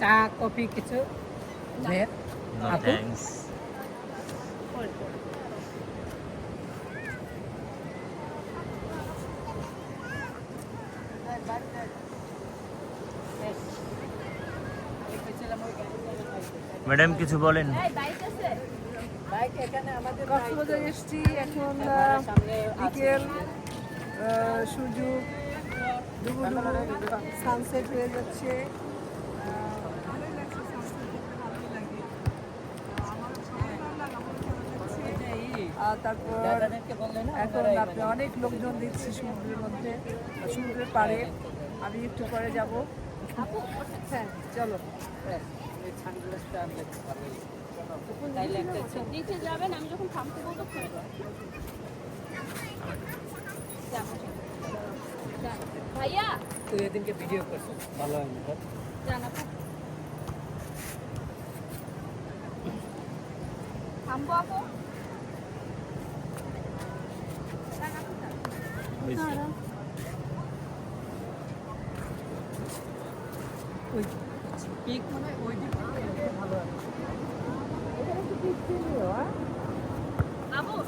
চা কফি কিছু। ম্যাডাম কিছু বলেন। কক্সবাজার এসছি এখন বিকেল সূর্য সানসেট হয়ে যাচ্ছে। তারপর এখন আপনি অনেক লোকজন দেখছি সমুদ্রের মধ্যে সমুদ্রের পাড়ে। আমি একটু পরে যাব। হ্যাঁ চলো। নিচে যাবেন আমি যখন থামতে বলব ভাইয়া! তুই এদিনকে ভিডিও করছিস। ভালো হয়নি তোর? থামবো আপু। পিক মানে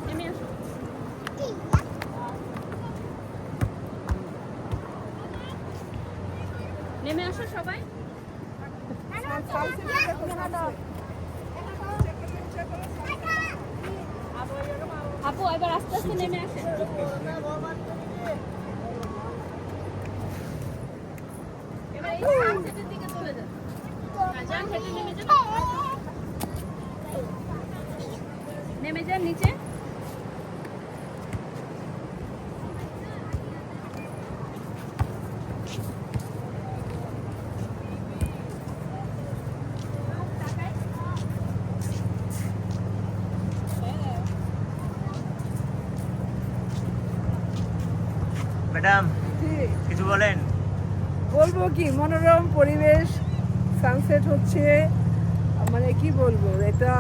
নেমে আসো। নেমে আসো সবাই। আপু এবার আস্তে আস্তে নেমে আসেন এবার এই সানসেটের দিকে চলে যান হ্যাঁ, যান হেঁটে নেমে যান নিচে। ম্যাডাম কিছু বলেন। বলব কি মনোরম পরিবেশ সানসেট হচ্ছে মানে কি বলব, এটা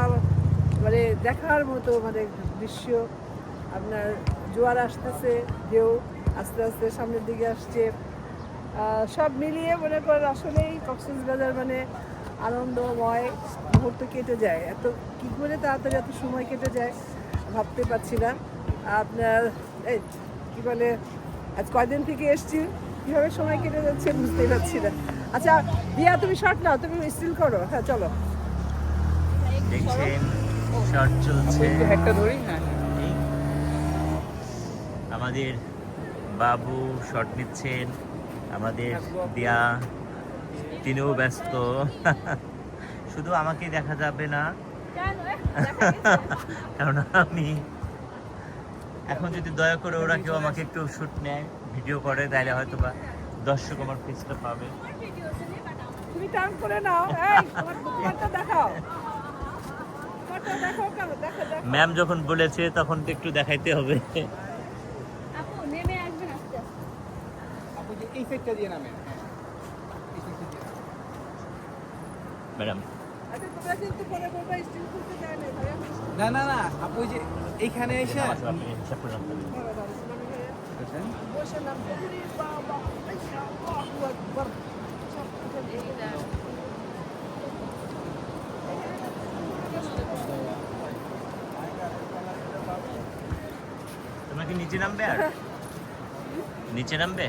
মানে দেখার মতো মানে দৃশ্য। আপনার জোয়ার আসতেছে, ঢেউ আস্তে আস্তে সামনের দিকে আসছে। সব মিলিয়ে মনে করেন আসলেই কক্সবাজার মানে আনন্দময় মুহূর্ত কেটে যায়। এত কি করে তাড়াতাড়ি এত সময় কেটে যায় ভাবতে পারছি না। আপনার এই কী বলে, আজ কয়দিন থেকে এসছি, কীভাবে সময় কেটে যাচ্ছে বুঝতেই পারছি না। আচ্ছা দিয়া তুমি শর্ট নাও তুমি স্টিল করো। হ্যাঁ চলো। দেখছেন শর্ট চলছে। একটু ধরি? হ্যাঁ। আমাদের বাবু শট নিচ্ছেন। আমাদের দিয়া তিনিও ব্যস্ত। শুধু আমাকে দেখা যাবে না। কারণ আমি এখন যদি দয়া করে ওরা কেউ আমাকে একটু শুট নেয় ভিডিও করে তাহলে হয়তো বা দর্শক আমার ফেসটা পাবে আমার ভিডিও আছে নে, but আমার- তুমি টার্ন করে নাও। এই তোমার দেখাও। তোমারটা দেখাও কেন? দেখো দেখো। ম্যাম যখন বলেছে তখন তো একটু দেখাইতে হবে। হ্যাঁ ম্যাডাম আচ্ছা না না না না আপু যে এইখানে এসে হবে। বসে নাম বাবা আল্লাহু আকবার সব কিছু তোমরা কি নিচে নামবে আর? নিচে নামবে?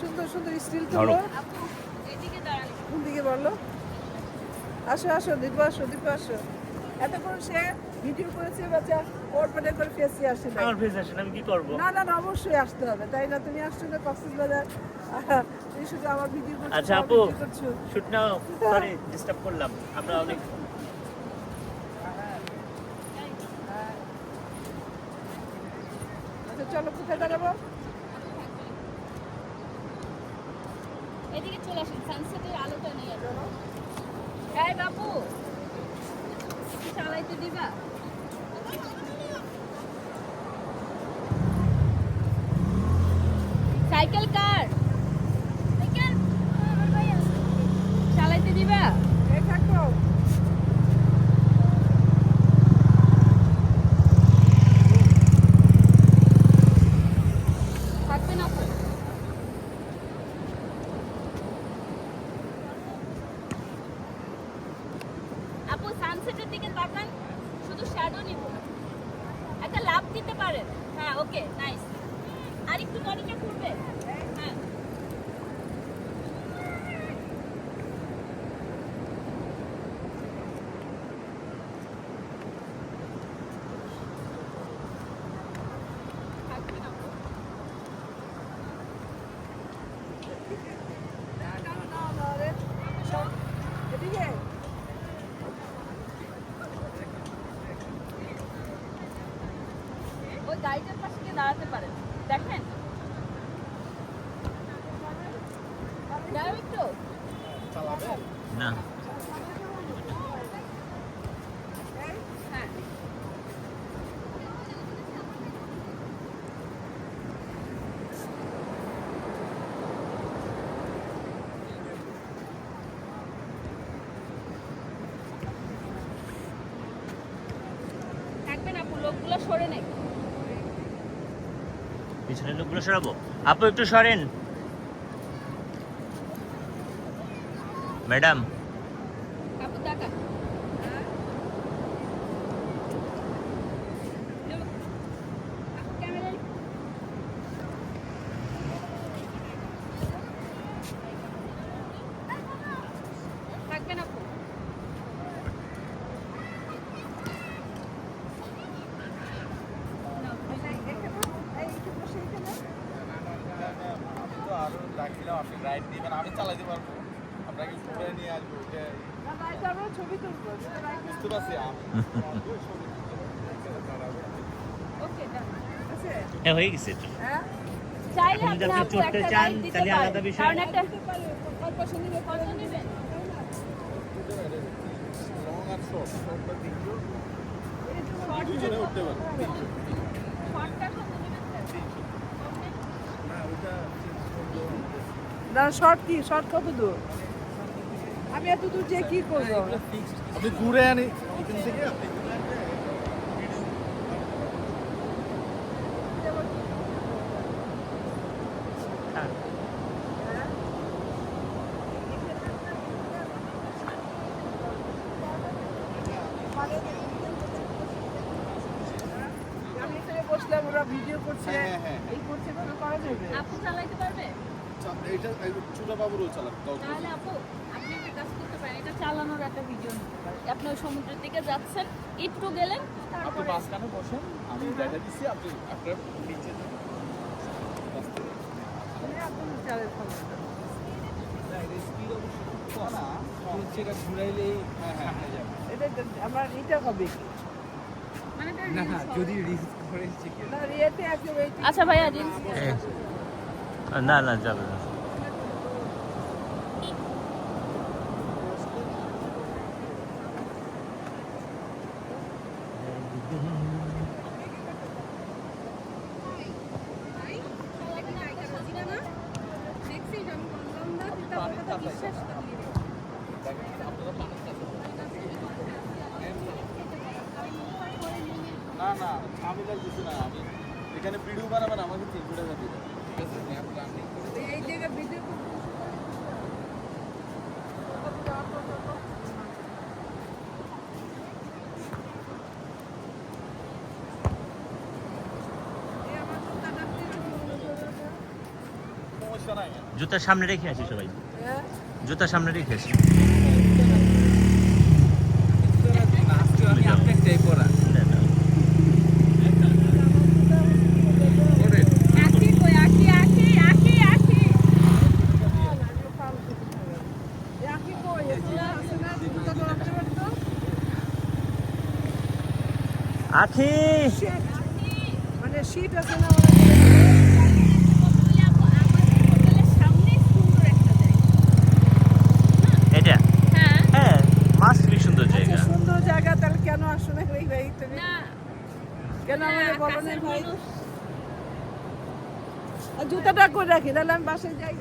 সুন্দর সুন্দর স্টিল দাঁড়ান কোন দিকে বলল আসো আসো দীপু আসো দীপু আসো। এতক্ষণ সে ভিডিও করেছে বাচ্চা ওর পেটে করে ফেসে আসে না আমার ফেস আসে আমি কি করব? না না না, অবশ্যই আসতে হবে। তাই না? তুমি আসছো না কক্সবাজার তুমি শুধু আমার ভিডিও করছ আচ্ছা, আপু। শুট নাও। সরি ডিস্টার্ব করলাম। আমরা অনেক চলো কোথায় দাঁড়াবো? এদিকে চলে আসুন সানসেটের আলোটা নেই আর। হ্যাঁ বাপু একটু চালাইতে দিবা? সাইকেল কার সাইকেল চালাইতে দিবা এই থাকো থাকবে না তো আপু সানসেটের দিকে তাকান শুধু শ্যাডো নিব একটা লাভ দিতে পারেন হ্যাঁ ওকে নাইস আর একটু বডিটা ঘুরবে হ্যাঁ থাকবেন আপু। না, না, না, না, রে। সব- এদিকে। ওই গাড়িটার পাশে গিয়ে দাঁড়াতে পারেন দেখেন দাঁড়াও একটু না হ্যাঁ থাকবেন আপু লোকগুলো সরে নেই। পিছনের লোকগুলো সরাবো। আপু একটু সরেন। ম্যাডাম আপু টাকা ক্যামেরা থাকবেন আপু এই, একটু বসে এখানে। তো আরও রাইড দিবেন আমি চালাতে পারব। আপনাকে ঘুরে নিয়ে আসব? ছবি তুলবো বুঝতে পারছি আমি ওকে ডান আছে? হ্যাঁ গেছে হ্যাঁ? চড়তে চান, তাহলে আলাদা বিষয়। কারণ একটা দিতে পারি, অল্প সময় নিয়ে কত নেবেন লং আর শর্ট শর্টটা তিনশো শর্ট দুজনে উঠতে পারব শর্টটা কত নেবেন স্যার না ওটা না শর্ট কি? শর্ট কত দূর আমি এত দূর যে কি করব? আপনি ঘুরে আনি। এখান থেকে বসলাম ওরা ভিডিও করছে। হ্যাঁ, হ্যাঁ, হ্যাঁ। এই করছে করা যাবে? আপু চালাইতে পারবে এইটা ছোটা বাবুরও চালান তাহলে আপু আপনি একটা কাজ করতে পারেন এটা চালানোর একটা ভিডিও নিতে পারেন। আপনি সমুদ্রের দিকে যাচ্ছেন একটু গেলেন আপনি তারপরে মাঝখানে বসেন আমি দেখা দিচ্ছি আপনি আপনার নিচে যান। রাস্তায়। তুমি একদম চালের ফোন না, না, ঘুরাইলেই হ্যাঁ যাবে। এটা আমার এটা হবে কি? এটা না আচ্ছা ভাইয়া রিলস না না, যাবে না। না না, আমি কিছু না, আমি এখানে ভিডিও বানাবেন আমাকে তিনশো টাকা দিবেন জুতার সামনে রেখে আসি সবাই। হ্যাঁ? জুতার সামনে রেখে আসি। Shit. মানে শীত আছে না বলে আপু সামনে সুন্দর একটা জায়গা এটা? হ্যাঁ হ্যাঁ মাস্ট সুন্দর আচ্ছা, জায়গা। সুন্দর জায়গা তাহলে কেন আসো না ভাই ভাই তুমি কেন আমাকে বলো না ভাই? আর জুতাটা করে রাখি? তাহলে আমি বাসায় যাই